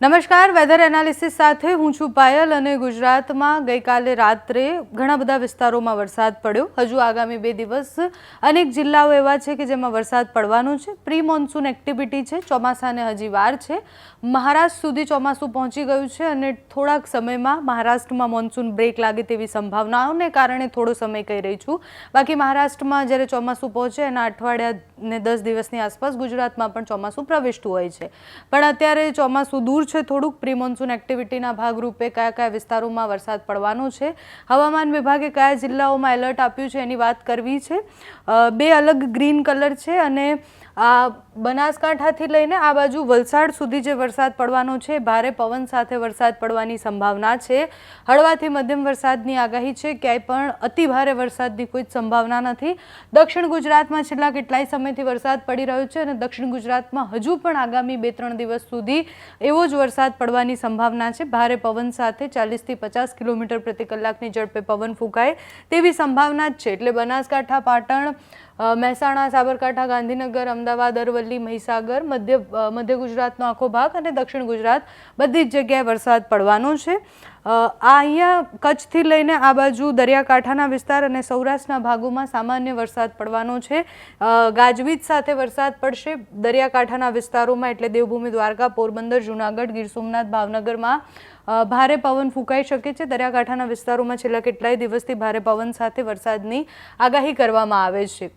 નમસ્કાર weather analysis સાથે હું છું પાયલ અને ગુજરાતમાં ગઈકાલે રાત્રે ઘણા બધા વિસ્તારોમાં વરસાદ પડ્યો. હજુ આગામી બે દિવસ અનેક જિલ્લાઓ એવા છે કે જેમાં વરસાદ પડવાનો છે. પ્રી મોન્સૂન એક્ટિવિટી છે, ચોમાસાને હજી વાર છે. મહારાષ્ટ્ર સુધી ચોમાસું પહોંચી ગયું છે અને થોડાક સમયમાં મહારાષ્ટ્રમાં મોન્સૂન બ્રેક લાગે તેવી સંભાવનાઓને કારણે થોડો સમય કહી રહી છું. બાકી મહારાષ્ટ્રમાં જ્યારે ચોમાસું પહોંચે, એના અઠવાડિયા ને દસ દિવસની આસપાસ ગુજરાતમાં પણ ચોમાસું પ્રવેશતું હોય છે. પણ અત્યારે ચોમાસું દૂર છે, થોડુંક પ્રી મોન્સૂન એક્ટિવિટીના ભાગરૂપે કયા કયા વિસ્તારોમાં વરસાદ પડવાનો છે, હવામાન વિભાગે કયા જિલ્લાઓમાં એલર્ટ આપ્યું છે એની વાત કરવી છે. બે અલગ ગ્રીન કલર છે અને આ બનાસકાંઠાથી લઈને આ બાજુ વલસાડ સુધી જે વરસાદ પડવાનો છે, ભારે પવન સાથે વરસાદ પડવાની સંભાવના છે. હળવાથી મધ્યમ વરસાદની આગાહી છે. ક્યાંય પણ અતિ ભારે વરસાદની કોઈ જ સંભાવના નથી. દક્ષિણ ગુજરાતમાં છેલ્લા કેટલાય સમયથી વરસાદ પડી રહ્યો છે અને દક્ષિણ ગુજરાતમાં હજુ પણ આગામી બે ત્રણ દિવસ સુધી એવો જ વરસાદ પડવાની સંભાવના છે. ભારે પવન સાથે ચાલીસથી પચાસ કિલોમીટર પ્રતિ કલાકની ઝડપે પવન ફૂંકાય તેવી સંભાવના જ છે. એટલે બનાસકાંઠા, પાટણ મહેસાણા, સાબરકાંઠા, ગાંધીનગર, અમદાવાદ, અરવલ્લી, મહીસાગર, મધ્ય મધ્ય ગુજરાતનો આખો ભાગ અને દક્ષિણ ગુજરાત બધી જ જગ્યાએ વરસાદ પડવાનો છે. આ અહીંયા કચ્છથી લઈને આ બાજુ દરિયાકાંઠાના વિસ્તાર અને સૌરાષ્ટ્રના ભાગોમાં સામાન્ય વરસાદ પડવાનો છે. ગાજવીજ સાથે વરસાદ પડશે. દરિયાકાંઠાના વિસ્તારોમાં એટલે દેવભૂમિ, દ્વારકા, પોરબંદર, જૂનાગઢ, ગીર સોમનાથ, ભાવનગરમાં ભારે પવન ફૂંકાઈ શકે છે. દરિયાકાંઠાના વિસ્તારોમાં છેલ્લા કેટલાય દિવસથી ભારે પવન સાથે વરસાદની આગાહી કરવામાં આવે છે.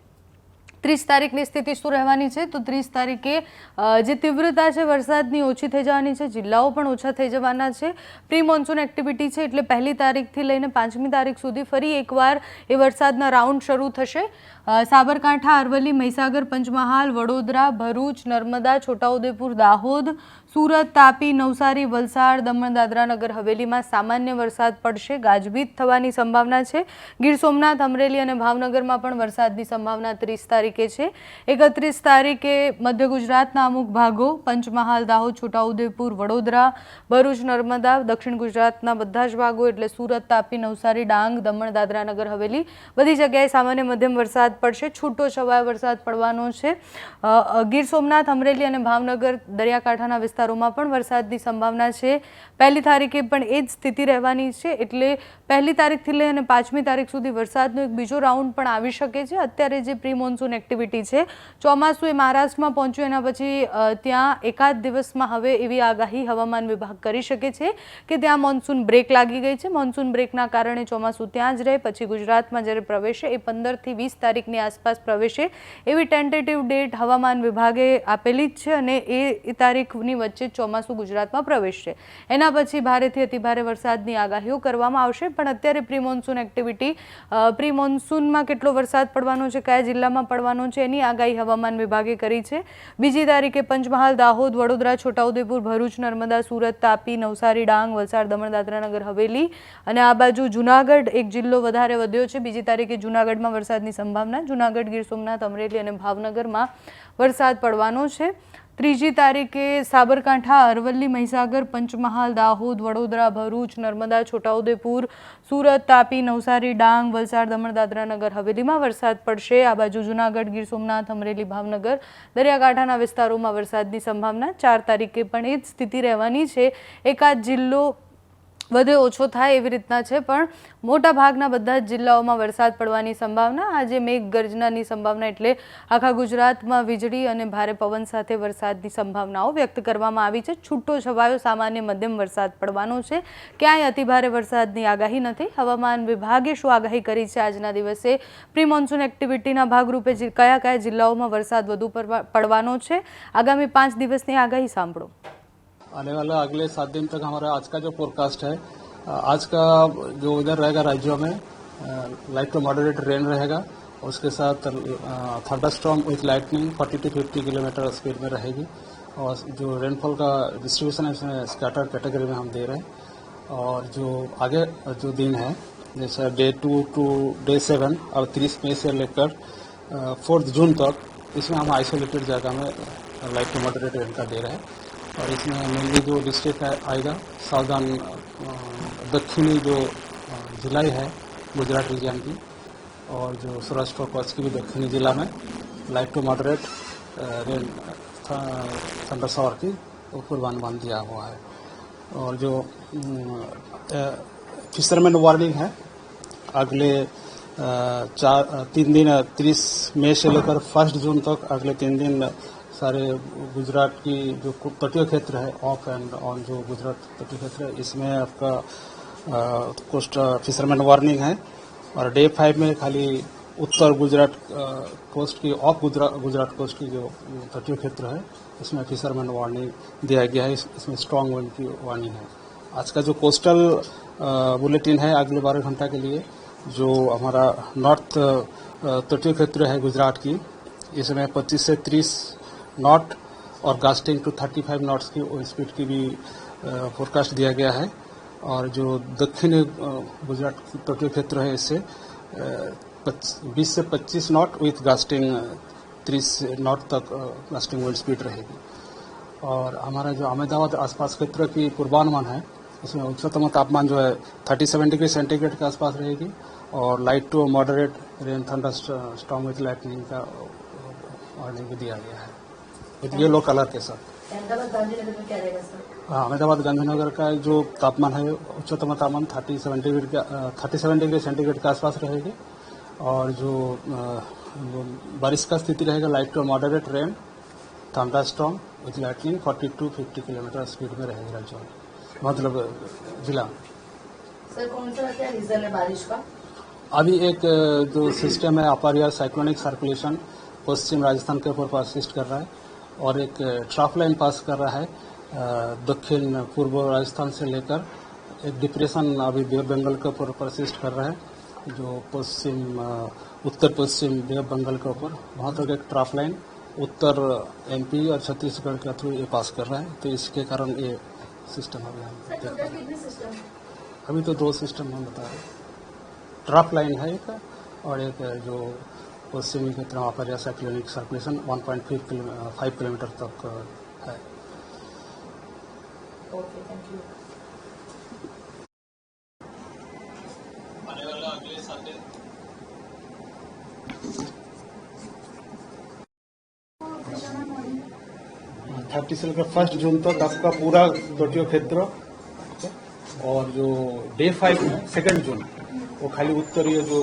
ત્રીસ તારીખની સ્થિતિ શું રહેવાની છે? તો ત્રીસ તારીખે જે તીવ્રતા છે, વરસાદની ઓછી થઈ જવાની છે, જિલ્લાઓ પણ ઓછા થઈ જવાના છે. પ્રી મોન્સૂન એક્ટિવિટી છે એટલે પહેલી તારીખથી લઈને પાંચમી તારીખ સુધી ફરી એકવાર એ વરસાદના રાઉન્ડ શરૂ થશે. સાબરકાંઠા, અરવલ્લી, મહીસાગર, પંચમહાલ, વડોદરા, ભરૂચ, નર્મદા, છોટાઉદેપુર, દાહોદ, સુરત, તાપી, નવસારી, વલસાડ, દમણ, દાદરા નગર, હવેલીમાં સામાન્ય વરસાદ પડશે. ગાજવીજ થવાની સંભાવના છે. ગીર સોમનાથ, અમરેલી અને ભાવનગરમાં પણ વરસાદની સંભાવના ત્રીસ તારીખે છે. એકત્રીસ તારીખે મધ્ય ગુજરાતના અમુક ભાગો, પંચમહાલ, દાહોદ, છોટાઉદેપુર, વડોદરા, ભરૂચ, નર્મદા, દક્ષિણ ગુજરાતના બધા જ ભાગો, એટલે સુરત, તાપી, નવસારી, ડાંગ, દમણ, દાદરા નગર, હવેલી, બધી જગ્યાએ સામાન્ય મધ્યમ વરસાદ પડશે. છૂટો છવાયો વરસાદ પડવાનો છે. ગીર સોમનાથ, અમરેલી અને ભાવનગર દરિયાકાંઠાના વિસ્તારોમાં પણ વરસાદની સંભાવના છે. પહેલી તારીખે પણ એ જ સ્થિતિ રહેવાની છે, એટલે પહેલી તારીખથી લઈ અને પાંચમી તારીખ સુધી વરસાદનો એક બીજો રાઉન્ડ પણ આવી શકે છે. અત્યારે જે પ્રી મોન્સૂન એક્ટિવિટી છે. ચોમાસું એ મહારાષ્ટ્રમાં પહોંચ્યું, એના પછી ત્યાં એકાદ દિવસમાં હવે એવી આગાહી હવામાન વિભાગ કરી શકે છે કે ત્યાં મોન્સૂન બ્રેક લાગી ગઈ છે. મોન્સૂન બ્રેકના કારણે ચોમાસું ત્યાં જ રહે, પછી ગુજરાતમાં જ્યારે પ્રવેશે એ પંદરથી વીસ તારીખની આસપાસ પ્રવેશે એવી ટેન્ટેટિવ ડેટ હવામાન વિભાગે આપેલી જ છે અને એ તારીખની વચ્ચે ચોમાસું ગુજરાતમાં પ્રવેશશે. એના પછી ભારેથી અતિભારે વરસાદની આગાહીઓ કરવામાં આવશે, પણ અત્યારે પ્રી મોન્સૂન એક્ટિવિટી પ્રી મોન્સૂનમાં કેટલો વરસાદ પડવાનો છે, કયા જિલ્લામાં પડવાનો છે એની આગાહી હવામાન વિભાગે કરી છે. બીજી તારીખે પંચમહાલ, દાહોદ, વડોદરા, છોટાઉદેપુર, ભરૂચ, નર્મદા, સુરત, તાપી, નવસારી, ડાંગ, વલસાડ, દમણ દાદરાનગર હવેલી અને આ બાજુ જુનાગઢ એક જિલ્લો વધારે વધ્યો છે. બીજી તારીખે જુનાગઢમાં વરસાદની સંભાવના, જુનાગઢ ગીર સોમનાથ, અમરેલી અને ભાવનગરમાં વરસાદ પડવાનો છે. ત્રીજી તારીખે સાબરકાંઠા, અરવલ્લી, મહીસાગર, પંચમહાલ, દાહોદ, વડોદરા, ભરૂચ, નર્મદા, છોટાઉદેપુર, સુરત, તાપી, નવસારી, ડાંગ, વલસાડ, દમણ, દાદરા નગર હવેલીમાં વરસાદ પડશે. આ બાજુ જુનાગઢ, ગીર સોમનાથ, અમરેલી, ભાવનગર, દરિયાકાંઠાના વિસ્તારોમાં વરસાદની સંભાવના ચાર તારીખે પણ એ જ સ્થિતિ રહેવાની છે. એકાદ જિલ્લો વધે ઓછો થાય એવી રીતના છે, પણ મોટા ભાગના બધા જ જિલ્લાઓમાં વરસાદ પડવાની સંભાવના, આજે મેઘ ગર્જનાની સંભાવના એટલે આખા ગુજરાતમાં વીજળી અને ભારે પવન સાથે વરસાદની સંભાવનાઓ વ્યક્ત કરવામાં આવી છે. છૂટો છવાયો સામાન્ય મધ્યમ વરસાદ પડવાનો છે. ક્યાંય અતિભારે વરસાદની આગાહી નથી. હવામાન વિભાગે શું આગાહી કરી છે આજના દિવસે? પ્રી મોન્સૂન એક્ટિવિટીના ભાગરૂપે કયા કયા જિલ્લાઓમાં વરસાદ વધુ પડવા- પડવાનો છે? આગામી પાંચ દિવસની આગાહી સાંભળો. आने वाला अगले सात दिन तक हमारा आज का जो फोरकास्ट है, आज का जो वेदर रहेगा राज्यों में लाइट टू मॉडरेट रेन रहेगा, उसके साथ thunder storm with lightning 40 to 50 kilometre speed में रहेगी और जो रेनफॉल का डिस्ट्रीब्यूशन है इसमें स्कैटर कैटेगरी में हम दे रहे हैं और जो आगे, जो दिन है, जैसे day two to day seven और तीस मई से लेकर फोर्थ जून तक, इसमें हम आइसोलेटेड जगह में लाइट टू मॉडरेट रेन का दे रहे हैं। और इसमें मेनली जो डिस्ट्रिक्ट आएगा साउदर्न दक्षिणी जो जिलाई है, गुजरात रीजन की, और जो सौराष्ट्र कच्छ की भी दक्षिणी जिला में light to moderate rain thunder की वो पूर्वानुमान दिया हुआ है। और जो फिशरमैन वार्निंग है, अगले चार तीन दिन तीस मई से लेकर फ़र्स्ट जून तक अगले तीन दिन सारे गुजरात की जो तटीय क्षेत्र है ऑफ़ एंड ऑन जो गुजरात तटीय क्षेत्र है, इसमें आपका कोस्ट फिशरमैन वार्निंग है। और डे फाइव में खाली उत्तर गुजरात कोस्ट की ऑफ़ गुजरात गुजरात कोस्ट की जो तटीय क्षेत्र है इसमें फिशरमैन वार्निंग दिया गया है। इस- इसमें स्ट्रांग विंड की वार्निंग है। आज का जो कोस्टल बुलेटिन है अगले बारह घंटा के लिए, जो हमारा नॉर्थ तटीय क्षेत्र है गुजरात की, इसमें 25 से 30 नॉट और गास्टिंग टू 35 नॉट्स की स्पीड की भी फोरकास्ट दिया गया है। और जो दक्षिण गुजरात तटीय क्षेत्र है इससे बीस से 25 नॉट विथ गास्टिंग 30 नॉट तक गास्टिंग विंड स्पीड रहेगी। और हमारा जो अहमदाबाद आसपास क्षेत्र की पूर्वानुमान है, उसमें उच्चतम तापमान जो है 37 डिग्री सेंटीग्रेड के आसपास रहेगी और light to moderate rain thunder storm with lightning का वार्निंग भी दिया गया है। विथ येलो कलर के साथ अहमदाबाद गांधीनगर में क्या रहेगा सर? हाँ, अहमदाबाद गांधीनगर का जो तापमान है उच्चतम तापमान thirty seven degree thirty seven degree centigrade के आसपास रहेगी। और जो बारिश का स्थिति रहेगा light to moderate rain thunder storm with lightning forty to fifty kilometre speed में रहेगी राज्य में मतलब जिला। सर कौन सा क्या रीजन है बारिश का? अभी एक जो सिस्टम है अपर या साइक्लोनिक सर्कुलेशन पश्चिम राजस्थान के ऊपर परसिस्ट कर रहा है। और एक ट्राफ लाइन पास कर रहा है दक्षिण पूर्व राजस्थान से लेकर एक डिप्रेशन अभी बे बंगाल के ऊपर परसिस्ट कर रहा है जो पश्चिम उत्तर पश्चिम बे बंगाल के ऊपर। वहाँ तक एक ट्राफ लाइन उत्तर एमपी और छत्तीसगढ़ के थ्रू ये पास कर रहा है तो इसके कारण ये सिस्टम हैं। सिस्टम अभी तो दो सिस्टम हम बता रहे ट्रफ लाइन है एक और एक जो पश्चिमी क्षेत्र में पर साइक्लोनिक सर्कुलेशन 1.5 फाइव किलोमीटर तक है। ओके थैंक यू थर्टी से लेकर फ़र्स्ट जून तक तो आपका पूरा तटीय क्षेत्र और जो डे फाइव है सेकेंड जून वो खाली उत्तरीय जो